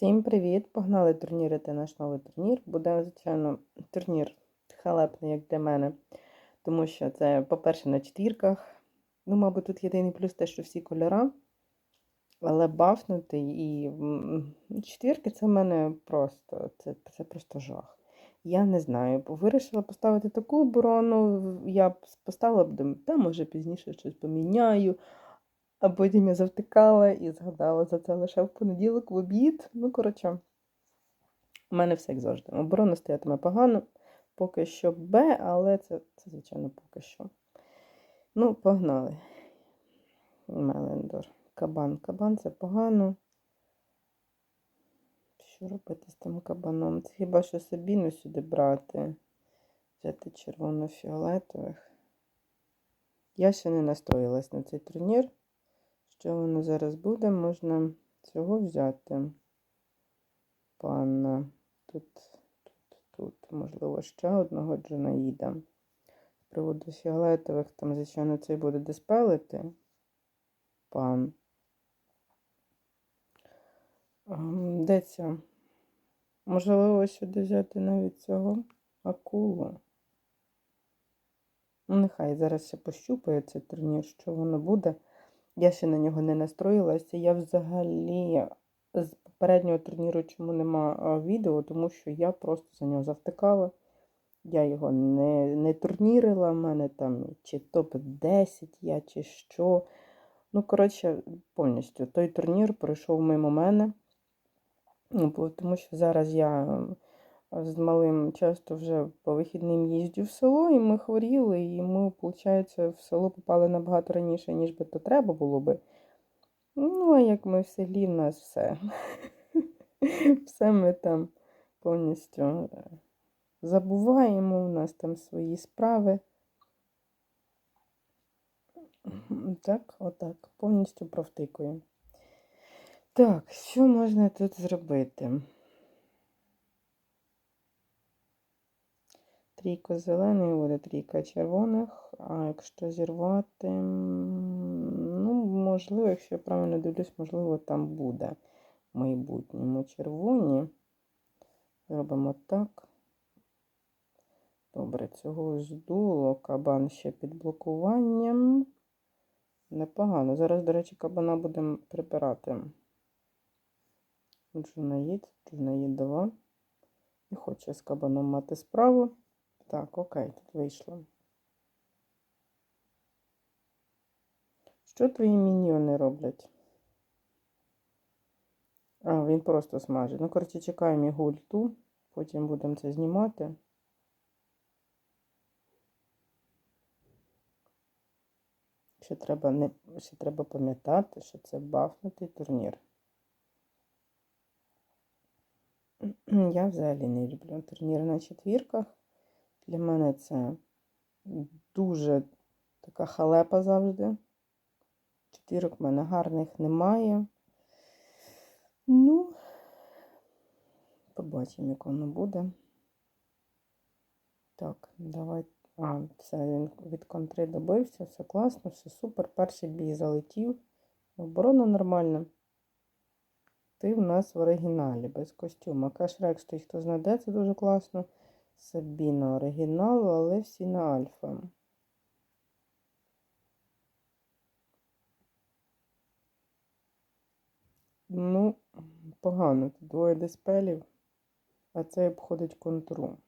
Всім привіт! Погнали турнірити наш новий турнір. Буде, звичайно, турнір халепний, як для мене, тому що це, по-перше, на четвірках. Ну, мабуть, тут єдиний плюс те, що всі кольора, але бафнутий і четвірки це в мене просто це, це просто жах. Я не знаю. Вирішила поставити таку оборону, я поставила б, та може пізніше щось поміняю. А потім я завтикала і згадала за це лише в понеділок в обід. Ну, коротше, у мене все як завжди. Оборона стоятиме погано, поки що Б, але це, це звичайно, поки що. Ну, погнали. Мелендор. Кабан. Кабан це погано. Що робити з тим кабаном? Це хіба що Сабіну сюди брати? Взяти червоно-фіолетових. Я ще не настроїлась на цей турнір. Що воно зараз буде? Можна цього взяти. Панна. Тут, тут, тут, можливо, ще одного Джунаїда. З приводу фіолетових, там, звичайно, цей буде диспелити. Пан. Ем, Де ця? Можливо, сюди взяти навіть цього акулу. Ну, нехай зараз ще пощупає цей турнір, що воно буде. Я ще на нього не настроїлася. Я взагалі з попереднього турніру чому нема відео, тому що я просто за нього завтикала. Я його не не турнірила, в мене там чи топ-10 я, чи що. Ну, коротше, повністю той турнір пройшов мимо мене. Ну, тому що зараз я з малим часто вже по вихідним їздю в село, і ми хворіли, і ми, виходить, в село попали набагато раніше, ніж би то треба було би. Ну, а як ми в селі, в нас все. Все ми там повністю е, забуваємо, у нас там свої справи. Так, отак, повністю провтикуємо. Так, що можна тут зробити? Трійка зелених буде трійка червоних, а якщо зірвати, ну, можливо, якщо я правильно дивлюсь, можливо, там буде в майбутньому червоні. Зробимо так. Добре, цього здуло. Кабан ще під блокуванням. Непогано. Зараз, до речі, кабана будемо прибирати. Джунаїд, Джунаїд 2. Не хочу з кабаном мати справу. Так, окей, тут вийшло. Що твої міньйони роблять? А, він просто смажить. Ну, коротше, чекаємо його ульту, потім будемо це знімати. Ще треба не, ще треба пам'ятати, що це бафнутий турнір. Я взагалі не люблю турніри на четвірках. Для мене це дуже така халепа завжди. Четвірок в мене гарних немає. Ну, побачимо, як воно буде. Так, давай. А, все, він від контри добився, все класно, все супер. Перший бій залетів. Оборона нормальна. Ти в нас в оригіналі, без костюма. Кашрекс, той, хто знаде, це дуже класно. Сабіна оригінал, але всі на альфа. Ну, погано. Тут двоє диспелів, а цей обходить контру.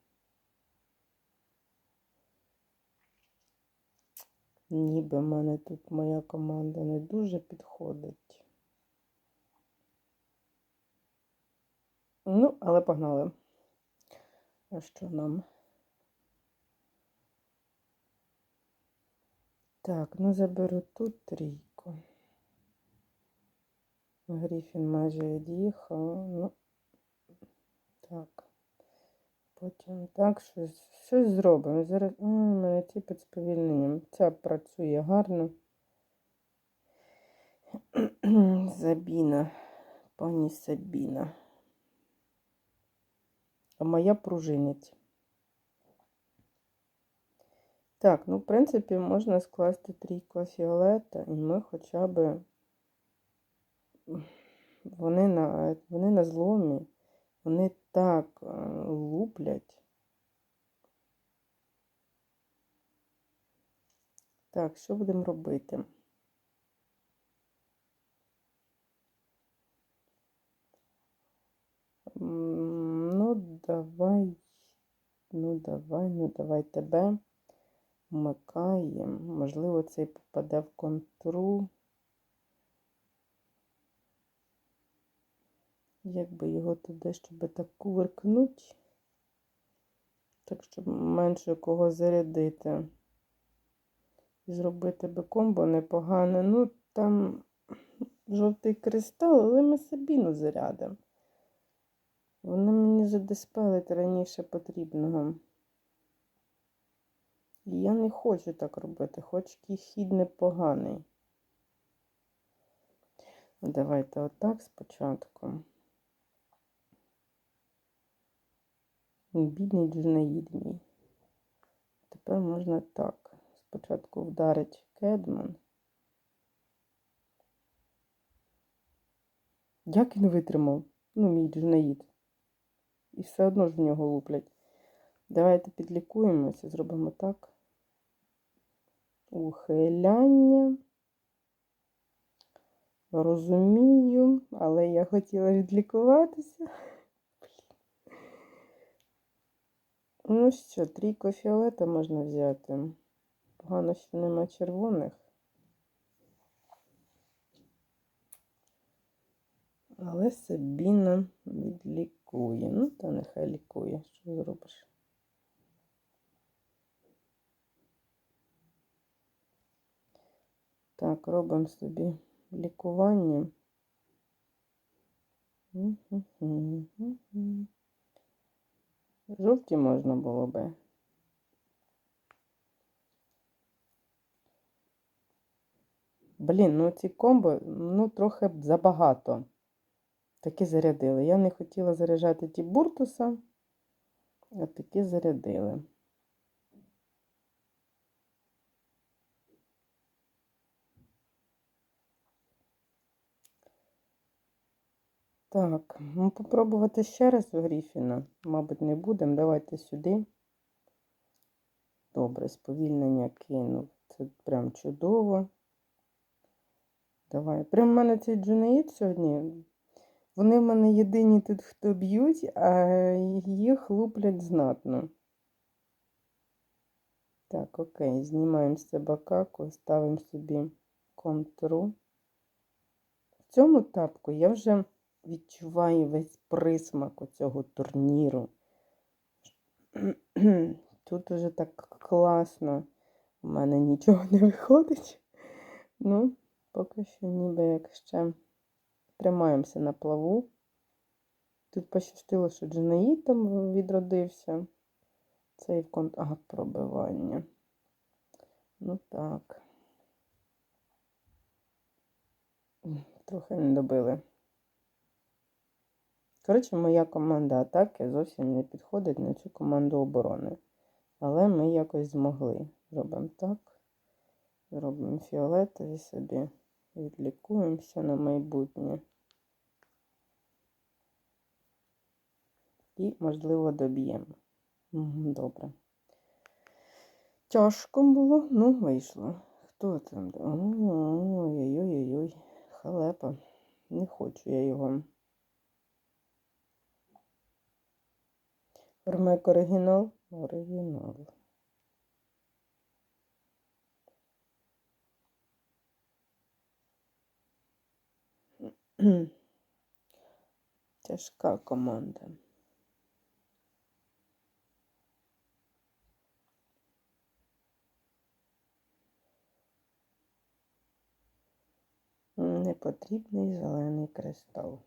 Ніби мене тут моя команда не дуже підходить. Ну, але погнали. А що нам? Так, ну заберу тут трійку. Гріфін майже від'їхав. Ну, так. Потім так, щось щось зробимо. Зараз у мене ці під сповільненням. Ця працює гарно. Забіна, пані Сабіна а моя пружинить. Так, ну, в принципі, можна скласти трійку фіолета, і ми хоча б вони на, вони на зломі, вони так е, луплять. Так, що будемо робити? Давай, ну, давай, ну, давай тебе вмикаємо. Можливо, цей попаде в контру. Як би його туди, щоб так кувиркнуть, так, щоб менше кого зарядити. І зробити би комбо непогане. Ну, там жовтий кристал, але ми Сабіну зарядимо. Воно мені задиспелить раніше потрібного. І я не хочу так робити, хоч який хід непоганий. Давайте отак спочатку. Бідний джунаїд мій. Тепер можна так. Спочатку вдарить кедман. Як він витримав? Ну, мій джунаїд. І все одно ж в нього луплять. Давайте підлікуємося, зробимо так. Ухиляння. Розумію, але я хотіла відлікуватися. Ну що, трійко фіолета можна взяти. Погано, що нема червоних. Але Сабіна відлікує. Ну, та нехай лікує. Що зробиш? Так, робимо собі лікування. Жовті можна було би. Блін, ну ці комбо, ну, трохи забагато. Такі зарядили. Я не хотіла заряджати ті буртуса, а такі зарядили. Так, ну попробувати ще раз у Гріфіна. Мабуть, не будемо. Давайте сюди. Добре, сповільнення кинув. Це прям чудово. Давай. Прям в мене цей джунаїд сьогодні. Вони в мене єдині тут, хто б'ють, а їх луплять знатно. Так, окей, знімаємо з себе каку, ставимо собі контру. В цьому тапку я вже відчуваю весь присмак цього турніру. Тут уже так класно. У мене нічого не виходить. Ну, поки що ніби як ще тримаємося на плаву. Тут пощастило, що Джинаїд там відродився. Цей в конт... Ага, пробивання. Ну так. Трохи не добили. Коротше, моя команда атаки зовсім не підходить на цю команду оборони. Але ми якось змогли. Робимо так. Зробимо фіолетові собі. Відлікуємося на майбутнє. І, можливо, доб'ємо. Добре. Тяжко було, ну, вийшло. Хто там? Ой-ой-ой-ой, халепа. Не хочу я його. Ремейк оригінал? Оригінал. Тяжка команда. Непотрібний зелений кристал.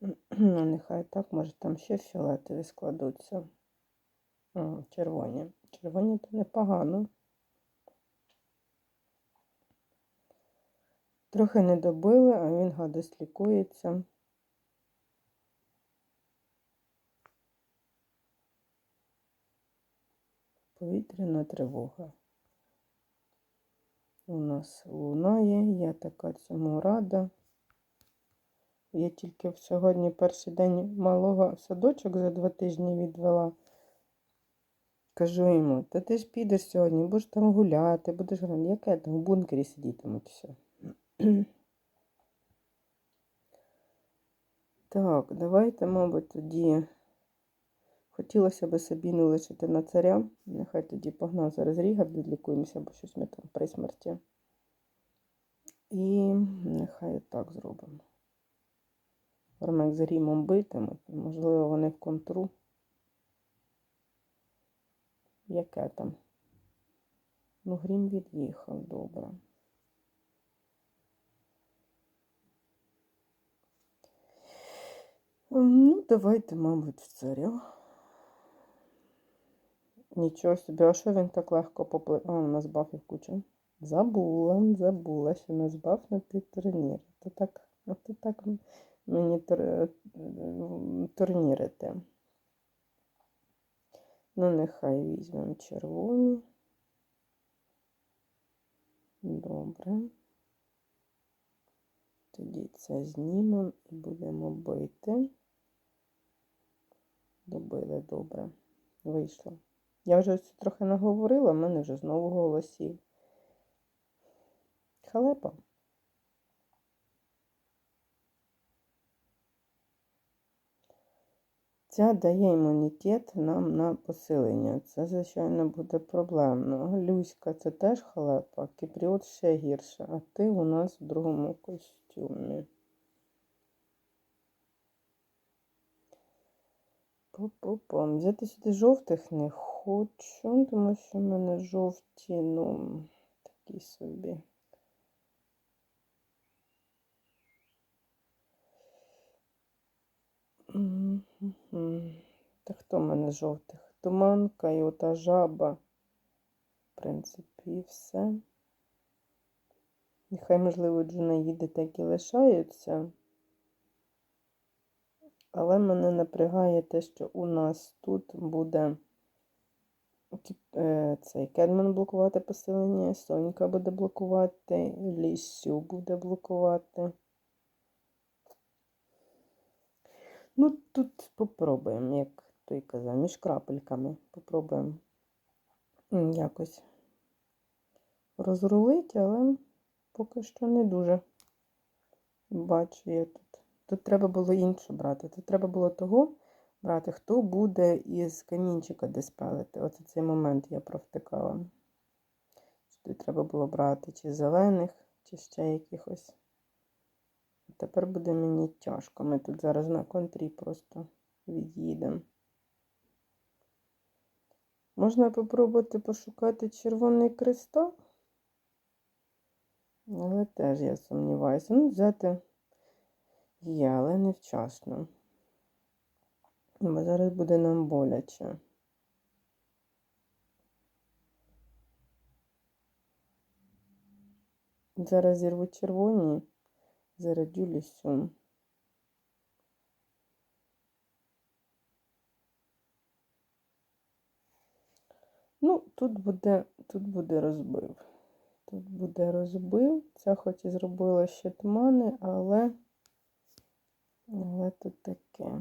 Ну, нехай так, може там ще фіолетові складуться. О, червоні. Червоні то непогано. Трохи не добили, а він гадость лікується. Повітряна тривога. У нас лунає, я така цьому рада. Я тільки сьогодні перший день малого садочок за два тижні відвела. Кажу йому, та ти ж підеш сьогодні, будеш там гуляти, будеш грати. Яке там в бункері сидітимуть все. Так, давайте, мабуть, тоді хотілося б Сабіну лишити на царя. Нехай тоді погнав зараз рігат, відлікуємося, бо щось ми там при смерті. І нехай так зробимо. Ромек з Рімом битимуть, можливо, вони в контру. Яке там? Ну, Грім від'їхав, добре. Ну, давайте, мабуть, в царя. Нічого собі, а що він так легко поплив? А, у нас бафів куча. Забула, забула, що нас бафнути турнір. То так, то так мені тур... турнірити. Ну, нехай візьмемо червоні. Добре. Тоді це знімемо і будемо бити. Добили добре. Вийшло. Я вже ось трохи наговорила, в мене вже знову голосів. Халепа. Ця дає імунітет нам на посилення. Це, звичайно, буде проблемно. Люська це теж халепа, кіпріот ще гірше, а ти у нас в другому костюмі. Пу-пу-пум. Взяти сюди жовтих не хочу, тому що в мене жовті, ну, такі собі. Та хто в мене жовтих? Туманка і ота жаба. В принципі, все. Нехай, можливо, джунаїди так і лишаються. Але мене напрягає те, що у нас тут буде цей Кедман блокувати посилення, Сонька буде блокувати, Лісю буде блокувати. Ну, тут попробуємо, як той казав, між крапельками. Попробуємо якось розрулити, але поки що не дуже бачу я тут. Тут треба було інше брати. Тут треба було того брати, хто буде із камінчика диспелити. Оце цей момент я провтикала. Тут треба було брати чи зелених, чи ще якихось. Тепер буде мені тяжко. Ми тут зараз на контрі просто від'їдемо. Можна попробувати пошукати червоний кристал, але теж я сумніваюся. Ну, взяти є, але не вчасно. Бо зараз буде нам боляче. Зараз зірву червоні зарадю лісю. Ну, тут буде, тут буде розбив. Тут буде розбив. Ця хоч і зробила ще тумани, але, але тут таке.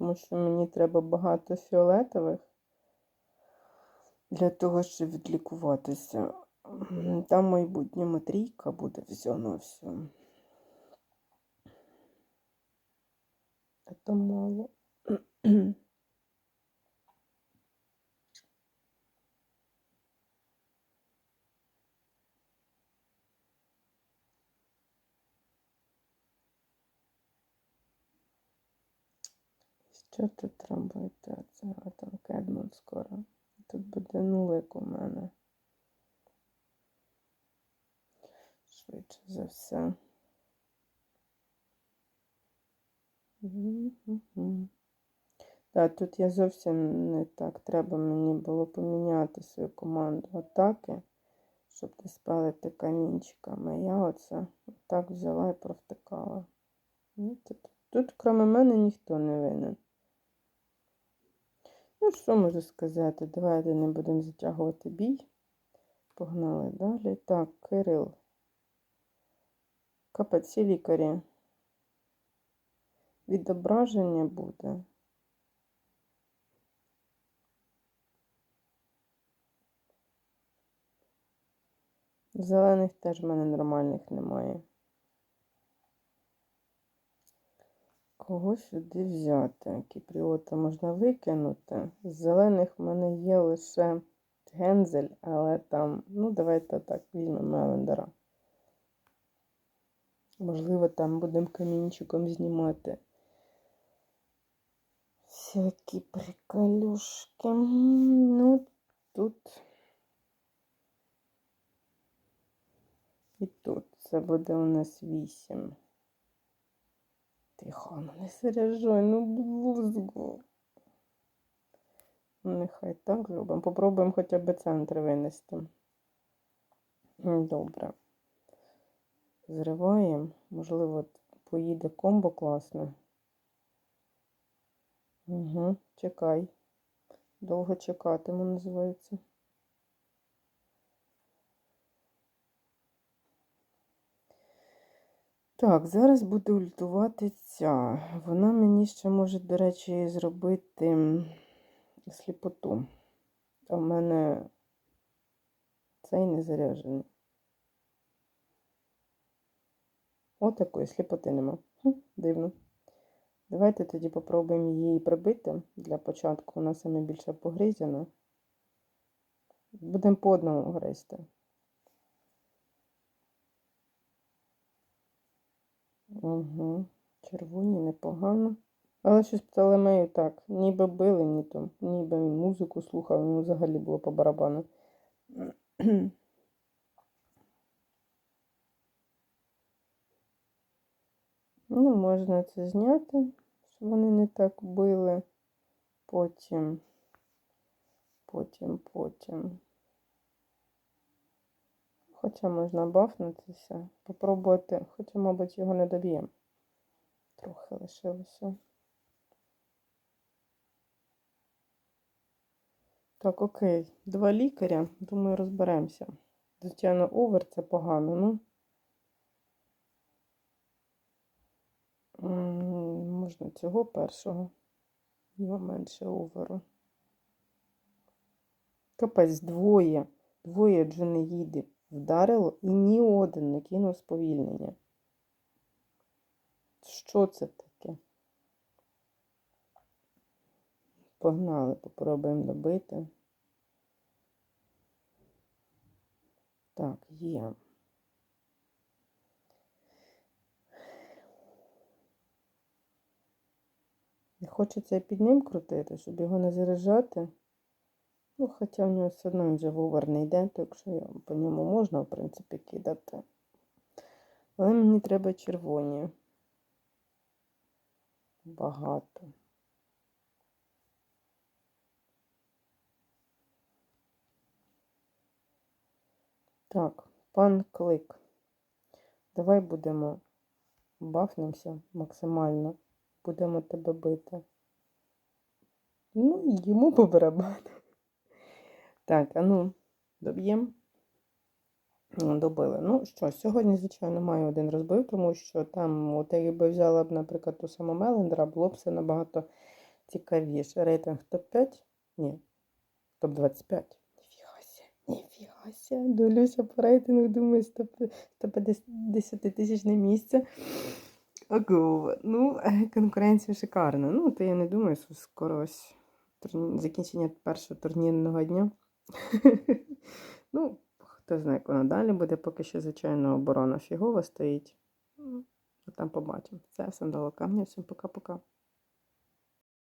Тому що мені треба багато фіолетових для того, щоб відлікуватися. Там в майбутньому трійка буде все А то мало. Що тут робити? Це там Кедмон скоро. Тут буде нулик у мене. Швидше за все. Так, тут я зовсім не так. Треба мені було поміняти свою команду атаки, щоб не спалити камінчиками. Я оце так взяла і провтикала. Ну, тут Тут, крім мене, ніхто не винен. Ну, що можу сказати? Давайте не будемо затягувати бій. Погнали далі. Так, Кирил. Капець всі лікарі. Відображення буде. Зелених теж в мене нормальних немає. Кого сюди взяти? Кіпріота можна викинути. З зелених в мене є лише гензель, але там, ну, давайте так, візьмемо Мелендера. Можливо, там будемо камінчиком знімати. Всякі приколюшки. Ну, тут. І тут. Це буде у нас вісім. Тихо, ну не заряджай, ну блузгу. Ну, Нехай так зробимо. Попробуємо хоча б центр винести. Добре. Зриваємо. Можливо, поїде комбо класне. Угу, чекай. Довго чекатиму, називається. Так, зараз буде ультувати ця. Вона мені ще може, до речі, зробити сліпоту. А в мене цей не заряджений. Отакої сліпоти нема. Хм, дивно. Давайте тоді попробуємо її прибити. Для початку вона саме більше погризена. Будемо по одному гризти. Угу. Червоні непогано. Але щось Птолемею так, ніби били, ні то, ніби він музику слухав, йому взагалі було по барабану. Ну, можна це зняти, щоб вони не так били. Потім, потім, потім. Хоча можна бафнутися, попробувати, хоча, мабуть, його не доб'ємо. Трохи лишилося. Так, окей. Два лікаря. Думаю, розберемося. Звичайно, овер це погано, ну. Можна цього першого. Його менше оверу. Капець, двоє. Двоє дженеїди вдарило і ні один не кинув сповільнення. Що це таке? Погнали, попробуємо добити. Так, є. Хочеться під ним крутити, щоб його не заряджати. Ну, хоча в нього все одно він же не йде, так що по ньому можна, в принципі, кидати. Але мені треба червоні. Багато. Так, пан клик. Давай будемо бафнемося максимально. Будемо тебе бити. Ну, йому по барабану. Так, а ну, доб'ємо. Добили. Ну що, сьогодні, звичайно, маю один розбив, тому що там, от якби взяла б, наприклад, ту саму Мелендера, було б все набагато цікавіше. Рейтинг топ-5? Ні. Топ-25. Ніфігася, ніфігася. Дивлюся по рейтингу, думаю, 150 тисячне місце. Ну, конкуренція шикарна. Ну, то я не думаю, що скоро ось турні- закінчення першого турнірного дня. ну, хто знає, як надалі далі буде, поки що, звичайно, оборона фігова стоїть. Ну, а там побачимо. Це всім дало камня, всім пока-пока.